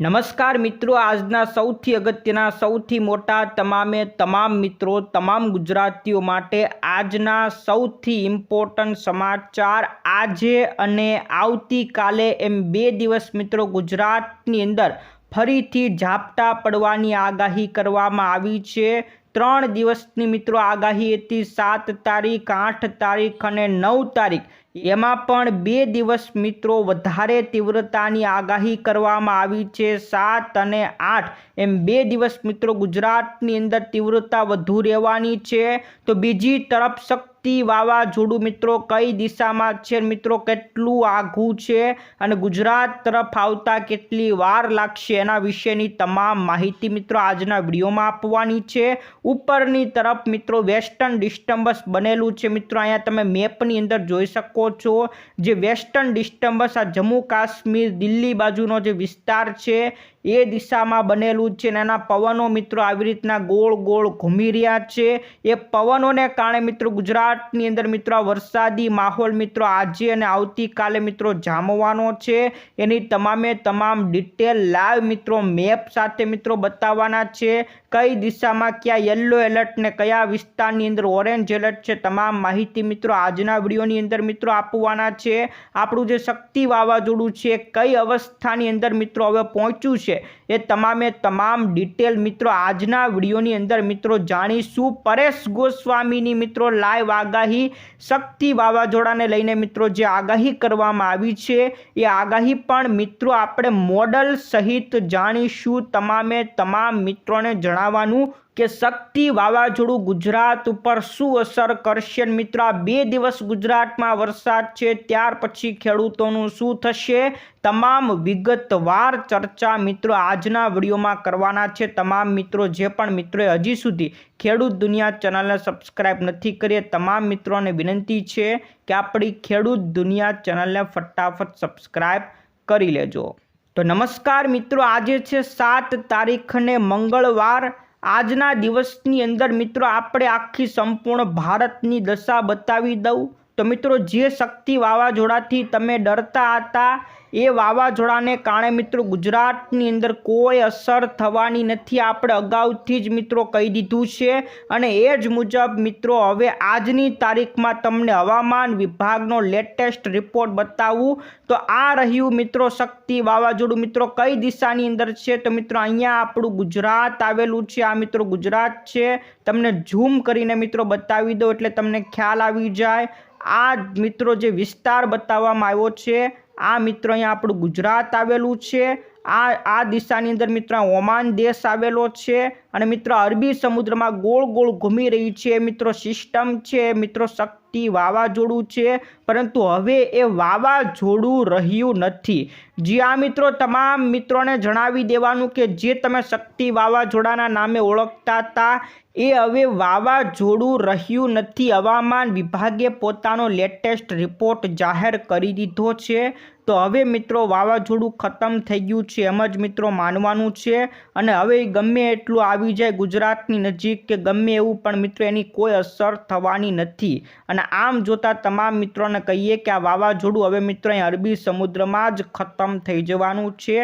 નમસ્કાર મિત્રો, આજના સૌથી અગત્યના, સૌથી મોટા, તમામે તમામ મિત્રો, તમામ ગુજરાતીઓ માટે આજના સૌથી ઇમ્પોર્ટન્ટ સમાચાર આજે અને આવતીકાલે એમ બે દિવસ મિત્રો ગુજરાતની અંદર ફરીથી ઝાપટા પડવાની આગાહી કરવામાં આવી છે. ત્રણ દિવસની મિત્રો આગાહી હતી, સાત તારીખ, આઠ તારીખ અને નવ તારીખ. એમાં પણ બે દિવસ મિત્રો વધારે તીવ્રતાની આગાહી કરવામાં આવી છે, સાત અને આઠ. એમ બે દિવસ મિત્રો ગુજરાતની અંદર તીવ્રતા વધુ રહેવાની છે. તો બીજી તરફ શક્તિ વાવાઝોડું મિત્રો કઈ દિશામાં છે મિત્રો? કેટલું આઘું છે? અને ગુજરાત તરફ આવતા કેટલી વાર લાગશે? એના વિશેની તમામ માહિતી મિત્રો આજના વિડીયોમાં આપવાની છે. ઉપરની તરફ મિત્રો વેસ્ટર્ન ડિસ્ટર્બન્સ બનેલું છે મિત્રો. અહીંયા તમે મેપની અંદર જોઈ શકો છો જે વેસ્ટર્ન ડિસ્ટર્બન્સ આ જમ્મુ કાશ્મીર, દિલ્હી બાજુનો જે વિસ્તાર છે એ દિશામાં બનેલું છે અને એના પવનો મિત્રો આવી રીતના ગોળ ગોળ ઘૂમી રહ્યા છે. એ પવનોને કારણે મિત્રો ગુજરાતની અંદર મિત્રો વરસાદી માહોલ મિત્રો આજે અને આવતીકાલે મિત્રો જામવાનો છે. એની તમામે તમામ ડિટેલ લાઈવ મિત્રો મેપ સાથે મિત્રો બતાવવાના છે. કઈ દિશામાં ક્યાં યલો એલર્ટ ને કયા વિસ્તારની અંદર ઓરેન્જ એલર્ટ છે તમામ માહિતી મિત્રો આજના વિડીયોની અંદર મિત્રો આપવાના છે. આપણું જે શક્તિ વાવાઝોડું છે કઈ અવસ્થાની અંદર મિત્રો હવે પહોંચ્યું છે એ તમામે તમામ ડિટેલ મિત્રો આજના વિડીયોની અંદર મિત્રો જાણીશું. પરેશ ગોસ્વામીની મિત્રો લાઈવ આગાહી શક્તિ વાવાઝોડાને લઈને મિત્રો જે આગાહી કરવામાં આવી છે, એ આગાહી પણ મિત્રો આપણે મોડલ સહિત જાણીશું. તમામે તમામ મિત્રોને જણાવવાનું કે શક્તિ વાવાઝોડું ગુજરાત ઉપર શું અસર કરશે? મિત્રો બે દિવસ ગુજરાતમાં વરસાદ છે, ત્યાર પછી ખેડૂતોનું શું થશે? તમામ વિગતવાર ચર્ચા મિત્રો, આજના વિડીયોમાં કરવાના છે. તમામ મિત્રો જે પણ મિત્રોએ હજી સુધી ખેડૂત દુનિયા ચેનલને સબસ્ક્રાઇબ નથી કરી તમામ મિત્રોને વિનંતી છે કે આપણી ખેડૂત દુનિયા ચેનલને ફટાફટ સબસ્ક્રાઇબ કરી લેજો. તો નમસ્કાર મિત્રો, આજે છે સાત તારીખને મંગળવાર. આજના દિવસની અંદર મિત્રો આપણે આખી સંપૂર્ણ ભારતની દશા બતાવી દઉં. તો મિત્રો જે શક્તિ વાવાઝોડાથી તમે ડરતા હતા એ વાવાઝોડાને કારણે મિત્રો ગુજરાતની અંદર કોઈ અસર થવાની નથી. આપણે અગાઉથી જ મિત્રો કહી દીધું છે અને એ જ મુજબ મિત્રો હવે આજની તારીખમાં તમને હવામાન વિભાગનો લેટેસ્ટ રિપોર્ટ બતાવું. તો આ રહ્યું મિત્રો શક્તિ વાવાઝોડું. મિત્રો કઈ દિશાની અંદર છે? તો મિત્રો અહીંયા આપણું ગુજરાત આવેલું છે. આ મિત્રો ગુજરાત છે. તમને ઝૂમ કરીને મિત્રો બતાવી દો એટલે તમને ખ્યાલ આવી જાય. આ મિત્રો જે વિસ્તાર બતાવવામાં આવ્યો છે આ મિત્રો અહીંયા આપણું ગુજરાત આવેલું છે. આ આ દિશાની અંદર મિત્રો ઓમાન દેશ આવેલો છે. અને મિત્રો અરબી સમુદ્રમાં ગોળ ગોળ ઘૂમી રહી છે. મિત્રો સિસ્ટમ છે. મિત્રો શક્તિ વાવાઝોડું છે, પરંતુ હવે એ વાવાઝોડું રહ્યું નથી. જી આ મિત્રો, તમામ મિત્રોને જણાવી દેવાનું કે જે તમે શક્તિ વાવાઝોડાના નામે ઓળખતા હતા, એ હવે વાવાઝોડું રહ્યું નથી. હવામાન વિભાગે પોતાનો લેટેસ્ટ રિપોર્ટ જાહેર કરી દીધો છે. તો હવે મિત્રો, વાવાઝોડું ખતમ થઈ ગયું છે એમ જ મિત્રો માનવાનું છે. અને હવે ગમે એટલું આવી જાય ગુજરાતની નજીક કે ગમે એવું, પણ મિત્રો એની કોઈ અસર થવાની નથી. અને આમ જોતાં તમામ મિત્રોને કહીએ કે આ વાવાઝોડું હવે મિત્રો અહીં અરબી સમુદ્રમાં જ ખતમ થઈ જવાનું છે.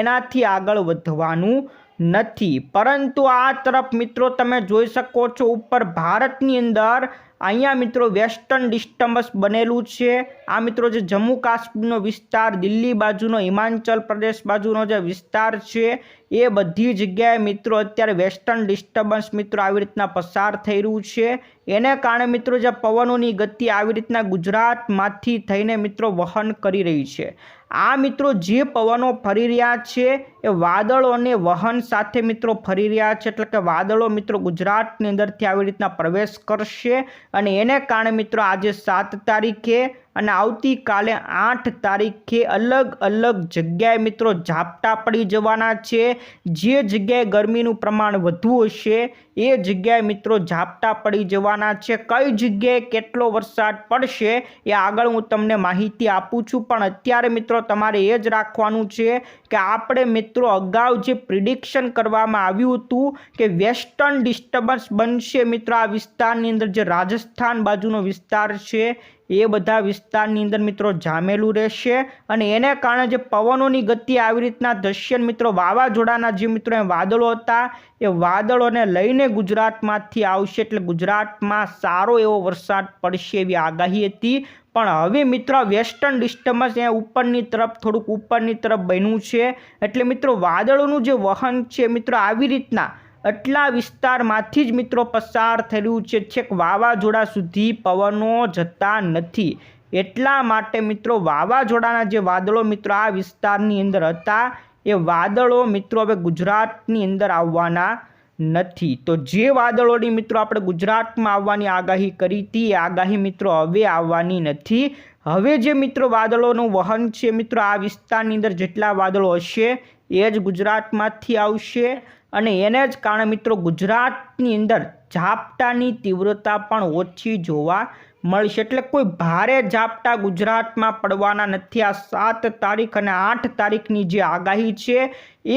એનાથી આગળ વધવાનું નથી. પરંતુ આ તરફ મિત્રો તમે જોઈ શકો છો ઉપર ભારતની અંદર અહીંયા મિત્રો વેસ્ટર્ન ડિસ્ટર્બન્સ બનેલું છે. આ મિત્રો જે જમ્મુ કાશ્મીરનો વિસ્તાર, દિલ્હી બાજુનો, હિમાચલ પ્રદેશ બાજુનો જે વિસ્તાર છે એ બધી જગ્યાએ મિત્રો અત્યારે વેસ્ટર્ન ડિસ્ટર્બન્સ મિત્રો આવી રીતના પસાર થઈ રહ્યું છે. એને કારણે મિત્રો જે પવનોની ગતિ આવી રીતના ગુજરાતમાંથી થઈને મિત્રો વહન કરી રહી છે. આ મિત્રો જે પવનો ફરી રહ્યા છે એ વાદળોને વહન સાથે મિત્રો ફરી રહ્યા છે. એટલે કે વાદળો મિત્રો ગુજરાતની અંદરથી આવી રીતના પ્રવેશ કરશે અને એને કારણે મિત્રો આજે સાત તારીખે અને આવતીકાલે આઠ તારીખે અલગ અલગ જગ્યાએ મિત્રો ઝાપટા પડી જવાના છે. જે જગ્યાએ ગરમીનું પ્રમાણ વધુ હશે, એ જગ્યાએ મિત્રો ઝાપટા પડી જવાના છે. કઈ જગ્યાએ કેટલો વરસાદ પડશે એ આગળ હું તમને માહિતી આપું છું. પણ અત્યારે મિત્રો તમારે એ જ રાખવાનું છે કે આપણે મિત્રો અગાઉ જે પ્રિડિક્શન કરવામાં આવ્યું હતું કે વેસ્ટર્ન ડિસ્ટર્બન્સ બનશે મિત્રો આ વિસ્તારની અંદર, જે રાજસ્થાન બાજુનો વિસ્તાર છે એ બધા વિસ્તારની અંદર મિત્રો જામેલું રહેશે અને એને કારણે જે પવનોની ગતિ આવી રીતના દશ્યન મિત્રો વાવાઝોડાના જે મિત્રો એ વાદળો હતા, એ વાદળોને લઈને ગુજરાતમાંથી આવશે એટલે ગુજરાતમાં સારો એવો વરસાદ પડશે એવી આગાહી હતી. પણ હવે મિત્રો વેસ્ટર્ન ડિસ્ટર્બન્સ એ ઉપરની તરફ થોડુંક ઉપરની તરફ બન્યું છે. એટલે મિત્રો વાદળોનું જે વહન છે મિત્રો આવી રીતના એટલા વિસ્તારમાંથી જ મિત્રો પસાર થયેલું છે. છેક વાવાઝોડા સુધી પવનો જતા નથી. એટલા માટે મિત્રો વાવાઝોડાના જે વાદળો મિત્રો આ વિસ્તારની અંદર હતા, એ વાદળો મિત્રો હવે ગુજરાતની અંદર આવવાના નથી. તો જે વાદળોની મિત્રો આપણે ગુજરાતમાં આવવાની આગાહી કરી હતી, એ આગાહી મિત્રો હવે આવવાની નથી. હવે જે મિત્રો વાદળોનું વહન છે મિત્રો આ વિસ્તારની અંદર જેટલા વાદળો હશે, એ જ ગુજરાતમાંથી આવશે. અને એને જ કારણે મિત્રો ગુજરાતની અંદર ઝાપટાની તીવ્રતા પણ ઓછી જોવા મળશે. એટલે કોઈ ભારે ઝાપટા ગુજરાતમાં પડવાના નથી. આ સાત તારીખ અને આઠ તારીખની જે આગાહી છે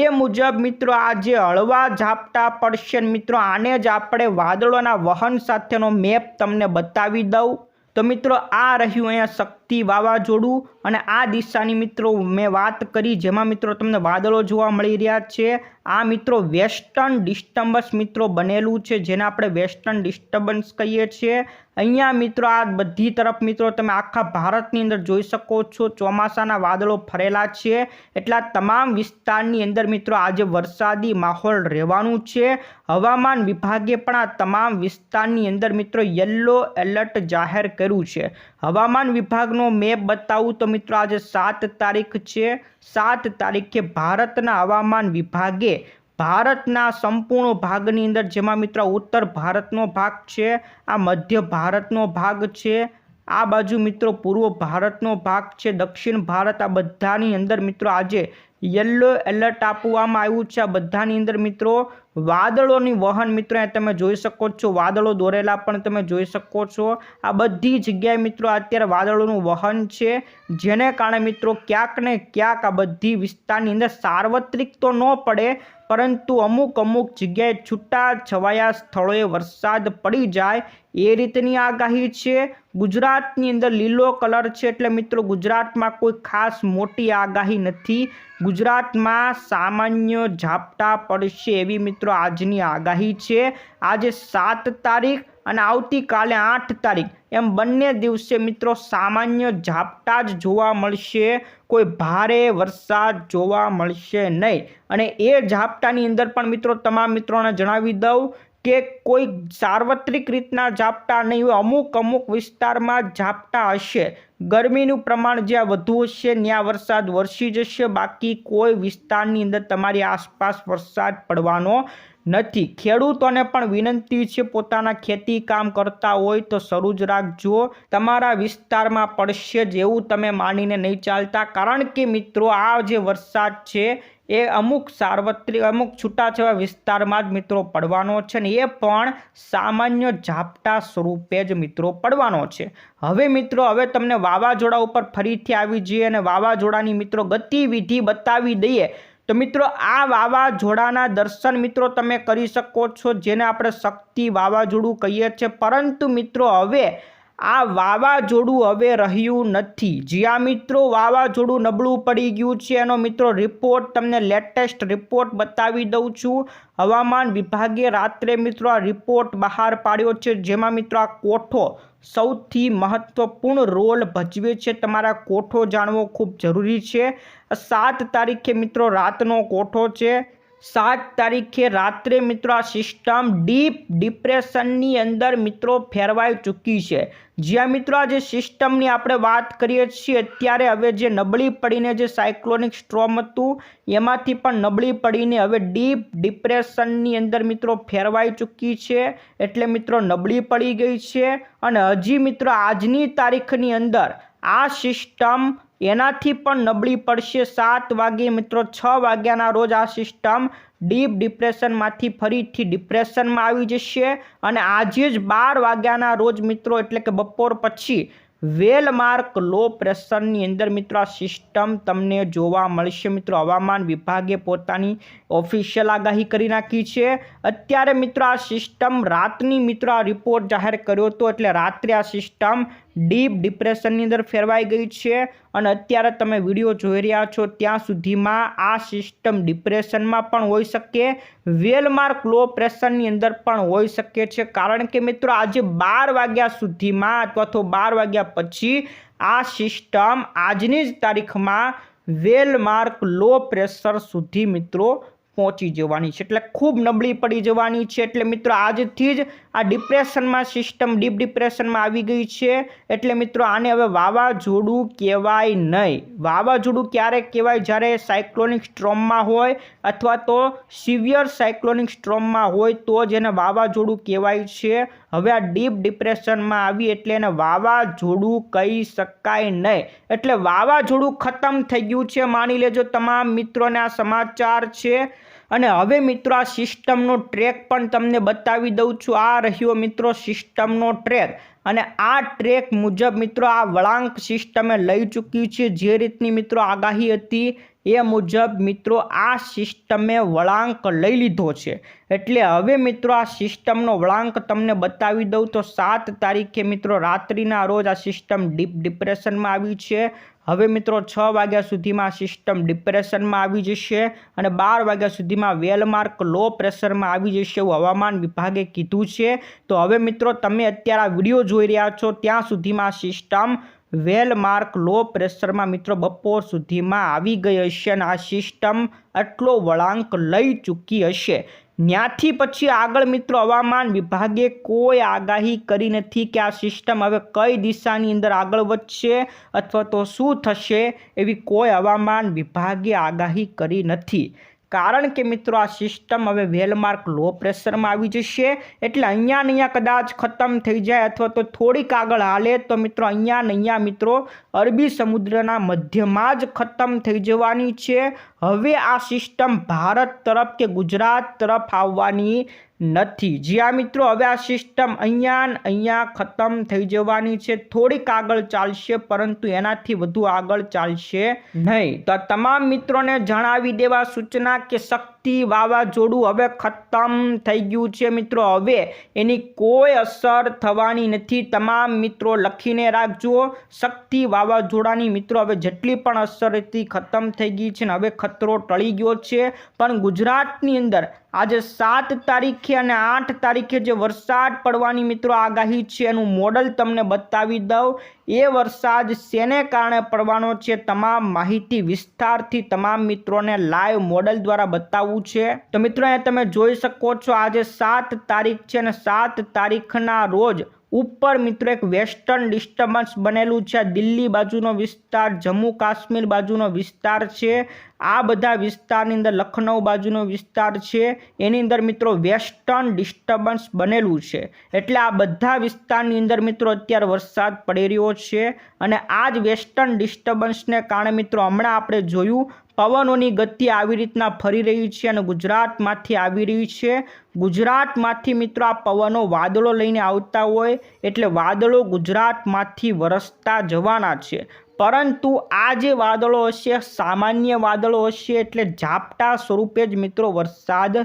એ મુજબ મિત્રો આ જે હળવા ઝાપટા પડશે. મિત્રો આને જ આપણે વાદળોના વહન સાથેનો મેપ તમને બતાવી દઉં. તો મિત્રો આ રહ્યું અહીંયા શક્તિ વાવાઝોડું અને આ દિશાની મિત્રો મેં વાત કરી, જેમાં મિત્રો તમને વાદળો જોવા મળી રહ્યા છે. આ મિત્રો વેસ્ટર્ન ડિસ્ટર્બન્સ મિત્રો બનેલું છે, જેને આપણે વેસ્ટર્ન ડિસ્ટર્બન્સ કહીએ છીએ. અહીંયા મિત્રો આ બધી તરફ મિત્રો તમે આખા ભારતની અંદર જોઈ શકો છો, ચોમાસાના વાદળો ફરેલા છે. એટલા તમામ વિસ્તારની અંદર મિત્રો આજે વરસાદી માહોલ રહેવાનું છે. હવામાન વિભાગે પણ આ તમામ વિસ્તારની અંદર મિત્રો યલો એલર્ટ જાહેર કર્યું છે. હવામાન વિભાગનો મેપ બતાવું તો મિત્રો આજે સાત તારીખ છે. સાત તારીખે ભારતના હવામાન વિભાગે ભારતના સંપૂર્ણ ભાગની અંદર જેમાં મિત્રો ઉત્તર ભારતનો ભાગ છે, આ મધ્ય ભારતનો ભાગ છે, આ બાજુ મિત્રો પૂર્વ ભારતનો ભાગ છે, દક્ષિણ ભારત આ બધાની અંદર મિત્રો આજે યલો એલર્ટ આપવામાં આવ્યું છે. આ બધાની અંદર મિત્રો, વાદળોની વહન મિત્રો તમે જોઈ શકો છો. વાદળો દોરેલા પણ તમે જોઈ શકો છો. આ બધી જગ્યાએ મિત્રો અત્યારે વાદળોનું વહન છે. જેને કારણે મિત્રો ક્યાંક ને ક્યાંક આ બધી વિસ્તારની અંદર સાર્વત્રિક તો ન પડે, પરંતુ અમુક અમુક જગ્યાએ છૂટા છવાયા સ્થળોએ વરસાદ પડી જાય એ રીતની આગાહી છે. ગુજરાતની અંદર લીલો કલર છે એટલે મિત્રો ગુજરાતમાં કોઈ ખાસ મોટી આગાહી નથી. ગુજરાતમાં સામાન્ય ઝાપટા પડશે એવી મિત્રો આજની આગાહી છે. આજે સાત તારીખ અને આવતીકાલે આઠ તારીખ. એમ બંને દિવસે મિત્રો સામાન્ય ઝાપટા જ જોવા મળશે. કોઈ ભારે વરસાદ જોવા મળશે નહીં. અને એ ઝાપટાની અંદર પણ મિત્રો તમામ મિત્રોને જણાવી દઉં કે કોઈ સાર્વત્રિક રીતના ઝાપટા નહીં હોય. અમુક અમુક વિસ્તારમાં ઝાપટા હશે. ગરમીનું પ્રમાણ જ્યાં વધુ હશે, ત્યાં વરસાદ વરસી જશે. બાકી કોઈ વિસ્તારની અંદર તમારી આસપાસ વરસાદ પડવાનો નથી. ખેડૂતોને પણ વિનંતી છે, પોતાના ખેતી કામ કરતા હોય તો શરૂ જ રાખજો. તમારા વિસ્તારમાં પડશે જેવું તમે માનીને નહીં ચાલતા. કારણ કે મિત્રો, આ જે વરસાદ છે એ અમુક સાર્વત્રિક, અમુક છૂટાછવાયા વિસ્તારમાં જ મિત્રો પડવાનો છે ને એ પણ સામાન્ય ઝાપટા સ્વરૂપે જ મિત્રો પડવાનો છે. હવે મિત્રો, હવે તમને વાવાઝોડા ઉપર ફરીથી આવી જઈએ અને વાવાઝોડાની મિત્રો ગતિવિધિ બતાવી દઈએ. તો મિત્રો, આ વાવાઝોડાના દર્શન મિત્રો તમે કરી શકો છો, જેને આપણે શક્તિ વાવાઝોડું કહીએ છીએ. પરંતુ મિત્રો, હવે આ વાવાઝોડું હવે રહ્યું નથી. જ્યાં મિત્રો, વાવાઝોડું નબળું પડી ગયું છે. એનો મિત્રો રિપોર્ટ તમને લેટેસ્ટ રિપોર્ટ બતાવી દઉં છું. હવામાન વિભાગે રાત્રે મિત્રો આ રિપોર્ટ બહાર પાડ્યો છે. જેમાં મિત્રો આ કોઠો સૌથી મહત્વપૂર્ણ રોલ ભજવે છે. તમારા કોઠો જાણવો ખૂબ જરૂરી છે. સાત તારીખે મિત્રો રાતનો કોઠો છે. સાત તારીખે રાત્રે મિત્રો આ સિસ્ટમ ડીપ ડિપ્રેશનની અંદર મિત્રો ફેરવાઈ ચૂકી છે. જ્યાં મિત્રો આ જે સિસ્ટમની આપણે વાત કરીએ છીએ, અત્યારે હવે જે નબળી પડીને જે સાયક્લોનિક સ્ટ્રોમ હતું, એમાંથી પણ નબળી પડીને હવે ડીપ ડિપ્રેશનની અંદર મિત્રો ફેરવાઈ ચૂકી છે. એટલે મિત્રો નબળી પડી ગઈ છે. અને હજી મિત્રો આજની તારીખની અંદર આ સિસ્ટમ એનાથી પણ નબળી પડશે. સાત વાગે મિત્રો, છ વાગ્યાના રોજ આ સિસ્ટમ ડીપ ડિપ્રેશનમાંથી ફરીથી ડિપ્રેશનમાં આવી જશે અને આજે જ બાર વાગ્યાના રોજ મિત્રો, એટલે કે બપોર પછી વેલમાર્ક લો પ્રેશરની અંદર મિત્રો આ સિસ્ટમ તમને જોવા મળશે. મિત્રો, હવામાન વિભાગે પોતાની ઓફિશિયલ આગાહી કરી નાખી છે. અત્યારે મિત્રો આ સિસ્ટમ રાતની મિત્રો આ રિપોર્ટ જાહેર કર્યો હતો, એટલે રાત્રે આ સિસ્ટમ ડીપ ડિપ્રેશનની અંદર ફેરવાઈ ગઈ છે અને અત્યારે તમે વીડિયો જોઈ રહ્યા છો, ત્યાં સુધીમાં આ સિસ્ટમ ડિપ્રેશનમાં પણ હોઈ શકે, વેલમાર્ક લો પ્રેશરની અંદર પણ હોઈ શકે છે. કારણ કે મિત્રો આજે બાર વાગ્યા સુધીમાં અથવા તો બાર વાગ્યા પછી આ સિસ્ટમ આજની જ તારીખમાં વેલમાર્ક લો પ્રેશર સુધી મિત્રો પહોંચી જવાની છે. એટલે ખૂબ નબળી પડી જવાની છે. એટલે મિત્રો આજથી જ આ ડિપ્રેશનમાં સિસ્ટમ ડીપ ડિપ્રેશનમાં આવી ગઈ છે. એટલે મિત્રો આને હવે વાવાઝોડું કહેવાય નહીં. વાવાઝોડું ક્યારે કહેવાય? જ્યારે સાયક્લોનિક સ્ટ્રોમમાં હોય અથવા તો સિવિયર સાયક્લોનિક સ્ટ્રોમમાં હોય તો જ એને વાવાઝોડું કહેવાય છે. હવે આ ડીપ ડિપ્રેશનમાં આવી એટલે એને વાવાઝોડું કહી શકાય નહીં. એટલે વાવાઝોડું ખતમ થઈ ગયું છે. માની લેજો તમામ મિત્રોને આ સમાચાર છે. અને હવે મિત્રો આ સિસ્ટમનો ટ્રેક પણ તમને બતાવી દઉં છું. આ રહ્યો મિત્રો સિસ્ટમનો ટ્રેક. અને આ ટ્રેક મુજબ મિત્રો આ વળાંક સિસ્ટમે લઈ ચૂકી છે. જે રીતની મિત્રો આગાહી હતી એ મુજબ મિત્રો આ સિસ્ટમે વળાંક લઈ લીધો છે. એટલે હવે મિત્રો આ સિસ્ટમનો વળાંક તમને બતાવી દઉં તો સાત તારીખે મિત્રો રાત્રિના રોજ આ સિસ્ટમ ડીપ ડિપ્રેશનમાં આવી છે. હવે મિત્રો છ વાગ્યા સુધીમાં સિસ્ટમ ડિપ્રેશનમાં આવી જશે અને બાર વાગ્યા સુધીમાં વેલમાર્ક લો પ્રેશરમાં આવી જશે એવું હવામાન વિભાગે કીધું છે. તો હવે મિત્રો તમે અત્યારે આ વીડિયો જોઈ રહ્યા છો, ત્યાં સુધીમાં સિસ્ટમ વેલમાર્ક લો પ્રેશરમાં મિત્રો બપોર સુધીમાં આવી ગઈ હશે અને આ સિસ્ટમ આટલો વળાંક લઈ ચૂકી હશે. ત્યાંથી પછી આગળ મિત્રો હવામાન વિભાગે કોઈ આગાહી કરી નથી કે આ સિસ્ટમ હવે કઈ દિશાની અંદર આગળ વધશે અથવા તો શું થશે એવી કોઈ હવામાન વિભાગે આગાહી કરી નથી. કારણ કે મિત્રો આ સિસ્ટમ હવે વેલમાર્ક લો પ્રેશરમાં આવી જશે. એટલે અહીંયા ને અહીંયા કદાચ ખતમ થઈ જાય અથવા તો થોડીક આગળ હાલે તો મિત્રો અહીંયા ને અહીંયા મિત્રો અરબી સમુદ્રના મધ્યમાં જ ખતમ થઈ જવાની છે. હવે આ સિસ્ટમ ભારત તરફ કે ગુજરાત તરફ આવવાની નથી. જ્યાં મિત્રો, હવે આ સિસ્ટમ અહીંયા અહીંયા ખતમ થઈ જવાની છે. થોડીક આગળ ચાલશે, પરંતુ એનાથી વધુ આગળ ચાલશે નહીં. તો તમામ મિત્રોને જણાવી દેવા સૂચના કે શક્તિ વાવાઝોડું હવે ખતમ થઈ ગયું છે મિત્રો. હવે એની કોઈ અસર થવાની નથી. તમામ મિત્રો લખીને રાખજો. શક્તિ વાવાઝોડાની મિત્રો હવે જેટલી પણ અસર હતી ખતમ થઈ ગઈ છે ને હવે ખતરો ટળી ગયો છે. પણ ગુજરાતની અંદર આજે સાત તારીખે અને આઠ તારીખે જે વરસાદ પડવાની મિત્રો આગાહી છે એનું મોડલ તમને બતાવી દઉં. એ વરસાદ શેને કારણે પડવાનો છે? તમામ માહિતી વિસ્તારથી તમામ મિત્રોને લાઈવ મોડલ દ્વારા બતાવવું છે. તો મિત્રો, અહીંયા તમે જોઈ શકો છો, આજે સાત તારીખ છે અને સાત તારીખના રોજ ઉપર મિત્રો એક વેસ્ટર્ન ડિસ્ટર્બન્સ બનેલું છે. દિલ્હી બાજુનો વિસ્તાર, જમ્મુ કાશ્મીર બાજુનો વિસ્તાર છે. આ બધા વિસ્તારની અંદર લખનઉ બાજુનો વિસ્તાર છે. એની અંદર મિત્રો વેસ્ટર્ન ડિસ્ટર્બન્સ બનેલું છે. એટલે આ બધા વિસ્તારની અંદર મિત્રો અત્યારે વરસાદ પડી રહ્યો છે. અને આ જ વેસ્ટર્ન ડિસ્ટર્બન્સને કારણે મિત્રો હમણાં આપણે જોયું પવનોની ગતિ આવી રીતના ફરી રહી છે અને ગુજરાતમાંથી આવી રહી છે. ગુજરાતમાંથી મિત્રો આ પવનો વાદળો લઈને આવતા હોય એટલે વાદળો ગુજરાતમાંથી વરસતા જવાના છે. પરંતુ આ જે વાદળો હશે, સામાન્ય વાદળો હશે એટલે ઝાપટા સ્વરૂપે જ મિત્રો વરસાદ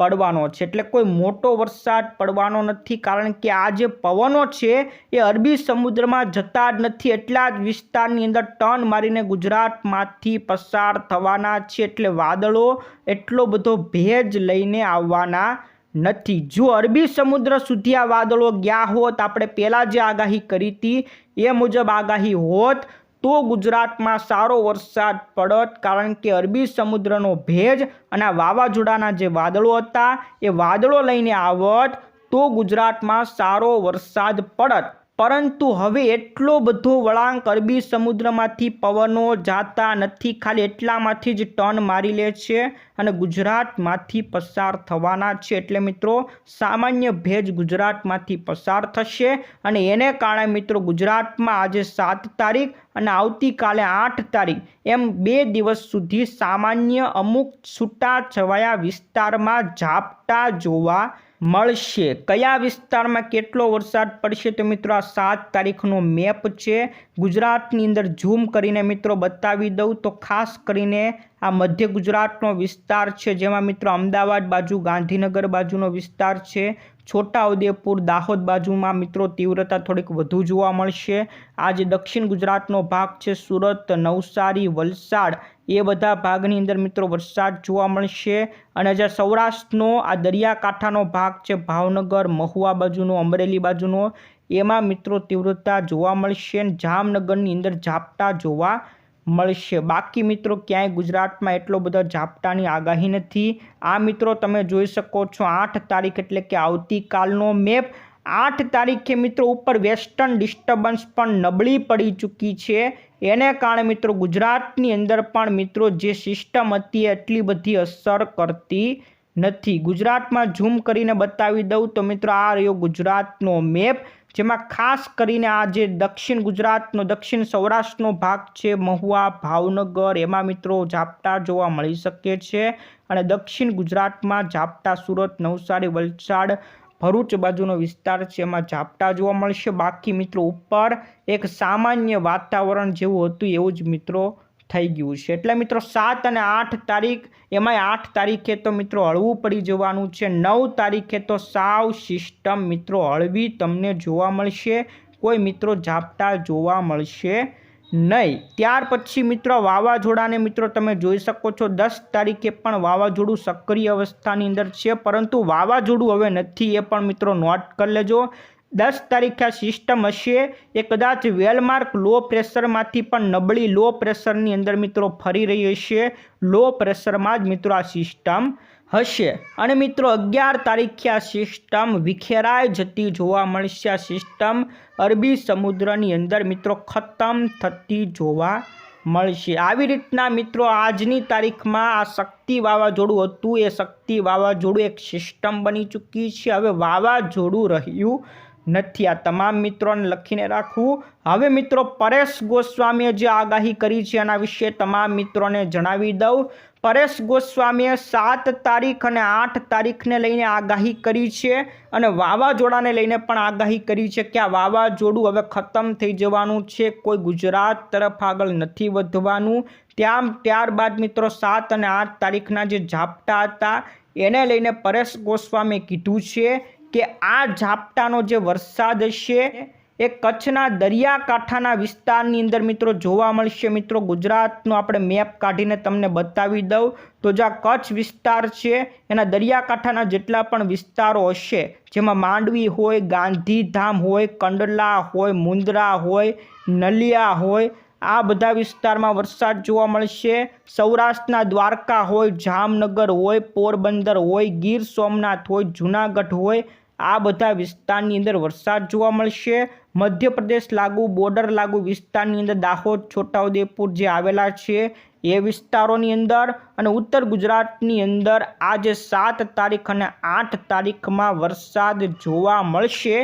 પડવાનો છે. એટલે કોઈ મોટો વરસાદ પડવાનો નથી. કારણ કે આ જે પવનો છે, એ અરબી સમુદ્રમાં જતા જ નથી. એટલા જ વિસ્તારની અંદર ટર્ન મારીને ગુજરાતમાંથી પસાર થવાના છે. એટલે વાદળો એટલો બધો ભેજ લઈને આવવાના નથી. જો અરબી સમુદ્ર સુધી આ વાદળો ગયા હોત, આપણે પહેલાં જે આગાહી કરી હતી, એ મુજબ આગાહી હોત તો ગુજરાતમાં સારો વરસાદ પડત કારણ કે અરબી સમુદ્રનો ભેજ અને વાવાઝોડાના જે વાદળો હતા, એ વાદળો લઈને આવત તો ગુજરાતમાં સારો વરસાદ પડત. પરંતુ હવે એટલો બધો વળાંક અરબી સમુદ્રમાંથી પવનો જાતા નથી, ખાલી એટલામાંથી જ ટર્ન મારી લે છે અને ગુજરાતમાંથી પસાર થવાના છે. એટલે મિત્રો, સામાન્ય ભેજ ગુજરાતમાંથી પસાર થશે અને એને કારણે મિત્રો, ગુજરાતમાં આજે સાત તારીખ અને આવતીકાલે આઠ તારીખ, એમ બે દિવસ સુધી સામાન્ય અમુક છૂટા છવાયા વિસ્તારમાં ઝાપટા જોવા મળશે. કયા વિસ્તારમાં કેટલો વરસાદ પડશે તો મિત્રો આ સાત તારીખનો મેપ છે. ગુજરાતની અંદર ઝૂમ કરીને મિત્રો બતાવી દઉં તો ખાસ કરીને આ મધ્ય ગુજરાતનો વિસ્તાર છે, જેમાં મિત્રો અમદાવાદ બાજુ, ગાંધીનગર બાજુનો વિસ્તાર છે. છોટાઉદેપુર, દાહોદ બાજુમાં મિત્રો તીવ્રતા થોડીક વધુ જોવા મળશે. આજે દક્ષિણ ગુજરાતનો ભાગ છે, સુરત, નવસારી, વલસાડ એ બધા ભાગની અંદર મિત્રો વરસાદ જોવા મળશે અને જે સૌરાષ્ટ્રનો આ દરિયાકાંઠાનો ભાગ છે, ભાવનગર, મહુવા બાજુનો, અમરેલી બાજુનો, એમાં મિત્રો તીવ્રતા જોવા મળશે અને જામનગરની અંદર ઝાપટા જોવા મળશે. બાકી મિત્રો ક્યાંય ગુજરાતમાં એટલો બધો ઝાપટાની આગાહી નથી. આ મિત્રો તમે જોઈ શકો છો, આઠ તારીખ એટલે કે આવતીકાલનો મેપ આઠ તારીખે મિત્રો ઉપર વેસ્ટર્ન ડિસ્ટર્બન્સ પણ નબળી પડી ચૂકી છે. એને કારણે મિત્રો ગુજરાતની અંદર પણ મિત્રો જે સિસ્ટમ હતી એટલી બધી અસર કરતી નથી. ગુજરાતમાં ઝૂમ કરીને બતાવી દઉં તો મિત્રો આ રહ્યો ગુજરાતનો મેપ, જેમાં ખાસ કરીને આ જે દક્ષિણ ગુજરાતનો, દક્ષિણ સૌરાષ્ટ્રનો ભાગ છે, મહુવા, ભાવનગર, એમાં મિત્રો ઝાપટા જોવા મળી શકે છે. અને દક્ષિણ ગુજરાતમાં ઝાપટા સુરત, નવસારી, વલસાડ ભરૂચ બાજુનો વિસ્તાર છે, એમાં ઝાપટા જોવા મળશે. બાકી મિત્રો ઉપર એક સામાન્ય વાતાવરણ જેવું હતું, એવું જ મિત્રો થઈ ગયું છે. એટલે મિત્રો સાત અને આઠ તારીખ, એમાંય આઠ તારીખે તો મિત્રો હળવું પડી જવાનું છે. નવ તારીખે તો સાવ સિસ્ટમ મિત્રો હળવી તમને જોવા મળશે. કોઈ મિત્રો ઝાપટા જોવા મળશે નહીં. ત્યાર પછી મિત્રો, વાવાઝોડાને મિત્રો તમે જોઈ શકો છો, દસ તારીખે પણ વાવાઝોડું સક્રિય અવસ્થાની અંદર છે, પરંતુ વાવાઝોડું હવે નથી, એ પણ મિત્રો નોટ કરી લેજો. દસ તારીખે આ સિસ્ટમ હશે, એ કદાચ વેલમાર્ક લો પ્રેશરમાંથી પણ નબળી લો પ્રેશરની અંદર મિત્રો ફરી રહી હશે. લો પ્રેશરમાં જ મિત્રો આ સિસ્ટમ હશે. અને મિત્રો, અગિયાર તારીખે આ સિસ્ટમ વિખેરાઈ જતી જોવા મળશે. આ સિસ્ટમ અરબી સમુદ્રની અંદર મિત્રો ખતમ થતી જોવા મળશે. આવી રીતના મિત્રો, આજની તારીખમાં આ શક્તિ વાવાઝોડું હતું. એ શક્તિ વાવાઝોડું એક સિસ્ટમ બની ચૂકી છે. હવે વાવાઝોડું રહ્યું નથી. આ તમામ મિત્રોને લખીને રાખવું હવે મિત્રો, પરેશ ગોસ્વામીએ જે આગાહી કરી છે એના વિશે તમામ મિત્રોને જણાવી દઉં. પરેશ ગોસ્વામીએ સાત તારીખ અને આઠ તારીખને લઈને આગાહી કરી છે અને વાવાઝોડાને લઈને પણ આગાહી કરી છે કે આ વાવાઝોડું હવે ખતમ થઈ જવાનું છે, કોઈ ગુજરાત તરફ આગળ નથી વધવાનું. ત્યાં ત્યારબાદ મિત્રો સાત અને આઠ તારીખના જે ઝાપટા હતા, એને લઈને પરેશ ગોસ્વામીએ કીધું છે કે આ ઝાપટાનો જે વરસાદ હશે એ કચ્છના દરિયાકાંઠાના વિસ્તારની અંદર મિત્રો જોવા મળશે મિત્રો. ગુજરાતનો આપણે મેપ કાઢીને તમને બતાવી દઉં. તો જ્યાં કચ્છ વિસ્તાર છે, એના દરિયાકાંઠાના જેટલા પણ વિસ્તારો હશે, જેમાં માંડવી હોય, ગાંધીધામ હોય, કંડલા હોય, મુંદ્રા હોય, નલિયા હોય, આ બધા વિસ્તારમાં વરસાદ જોવા મળશે. સૌરાષ્ટ્રના દ્વારકા હોય, જામનગર હોય, પોરબંદર હોય, ગીર સોમનાથ હોય, જૂનાગઢ હોય, આ બધા વિસ્તારની અંદર વરસાદ જોવા મળશે. મધ્યપ્રદેશ લાગુ, બોર્ડર લાગુ વિસ્તારની અંદર દાહોદ, છોટાઉદેપુર જે આવેલા છે, એ વિસ્તારોની અંદર અને ઉત્તર ગુજરાતની અંદર આજે સાત તારીખ અને આઠ તારીખમાં વરસાદ જોવા મળશે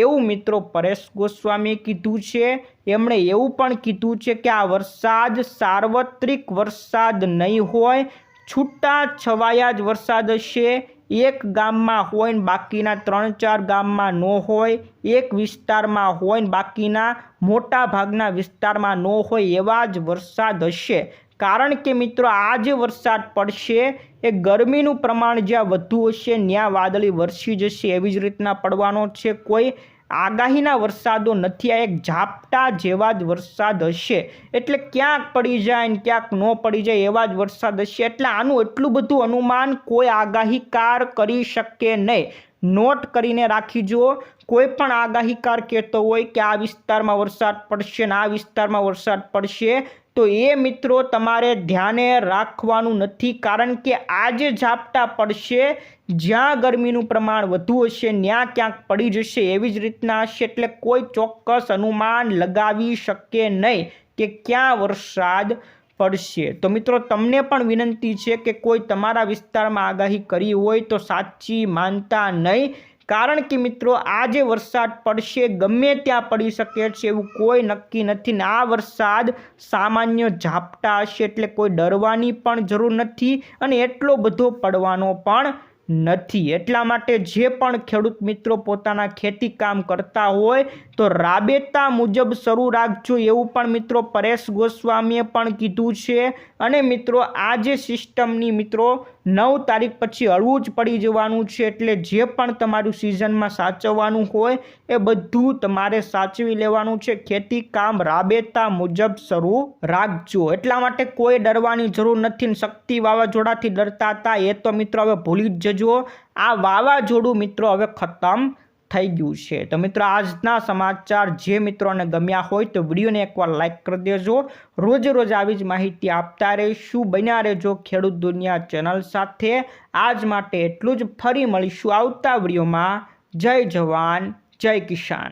એવું મિત્રો પરેશ ગોસ્વામીએ કીધું છે. એમણે એવું પણ કીધું છે કે આ વરસાદ સાર્વત્રિક વરસાદ નહીં હોય છૂટા છવાયા જ વરસાદ હશે. એક ગામમાં હોય ને બાકીના ત્રણ ચાર ગામમાં ન હોય, એક વિસ્તારમાં હોય ને બાકીના મોટા ભાગના વિસ્તારમાં ન હોય એવા જ વરસાદ હશે. કારણ કે મિત્રો, આ જે વરસાદ પડશે, એ ગરમીનું પ્રમાણ જ્યાં વધુ હશે, ત્યાં વાદળી વરસી જશે. એવી જ રીતના પડવાનો છે. કોઈ આગાહીના વરસાદો નથી, આ એક ઝાપટા જેવા જ વરસાદ હશે. એટલે ક્યાંક પડી જાય ને ક્યાંક ન પડી જાય એવા જ વરસાદ હશે. એટલે આનું એટલું બધું અનુમાન કોઈ આગાહીકાર કરી શકે નહીં. નોટ કરીને રાખીજો, કોઈ પણ આગાહીકાર કહેતો હોય કે આ વિસ્તારમાં વરસાદ પડશે ને આ વિસ્તારમાં વરસાદ પડશે તો એ મિત્રો તમારે ધ્યાને રાખવાનું નથી, કારણ કે આજે ઝાપટા પડશે, જ્યાં ગરમીનું પ્રમાણ વધુ હશે ત્યાં ક્યાંક પડી જશે, એવી જ રીતના હશે, એટલે કોઈ ચોક્કસ અનુમાન લગાવી શકે નહીં કે ક્યાં વરસાદ પડશે. તો મિત્રો, તમને પણ વિનંતી છે કે કોઈ તમારા વિસ્તારમાં આગાહી કરી હોય તો સાચી માનતા નહીં કારણ કે મિત્રો આ જે વરસાદ પડશે, ગમે ત્યાં પડી શકે છે એવું કોઈ નક્કી નથી. ને આ વરસાદ સામાન્ય ઝાપટા હશે એટલે કોઈ ડરવાની પણ જરૂર નથી અને એટલો બધો પડવાનો પણ નથી. એટલા માટે જે પણ ખેડૂત મિત્રો પોતાના ખેતી કામ કરતા હોય તો રાબેતા મુજબ શરૂ રાખજો એવું પણ મિત્રો પરેશ ગોસ્વામીએ પણ કીધું છે. અને મિત્રો, આ જે સિસ્ટમની મિત્રો, નવ તારીખ પછી હળવું જ પડી જવાનું છે એટલે જે પણ તમારું સિઝનમાં સાચવવાનું હોય એ બધું તમારે સાચવી લેવાનું છે. ખેતી કામ રાબેતા મુજબ શરૂ રાખજો. એટલા માટે કોઈ ડરવાની જરૂર નથી શક્તિ વાવાઝોડાથી ડરતા હતા એ તો મિત્રો હવે ભૂલી જ જજો. આ વાવાઝોડું મિત્રો હવે ખતમ થઈ ગયું છે. તો મિત્રો, આજના સમાચાર જે મિત્રોને ગમ્યા હોય તો વિડીયોને એકવાર લાઇક કરી દેજો. રોજ રોજ આવી જ માહિતી આપતા રહીશું. બન્યા રહેજો ખેડૂત દુનિયા ચેનલ સાથે. આજ માટે એટલું જ. ફરી મળીશું આવતા વિડીયોમાં. જય જવાન, જય કિસાન.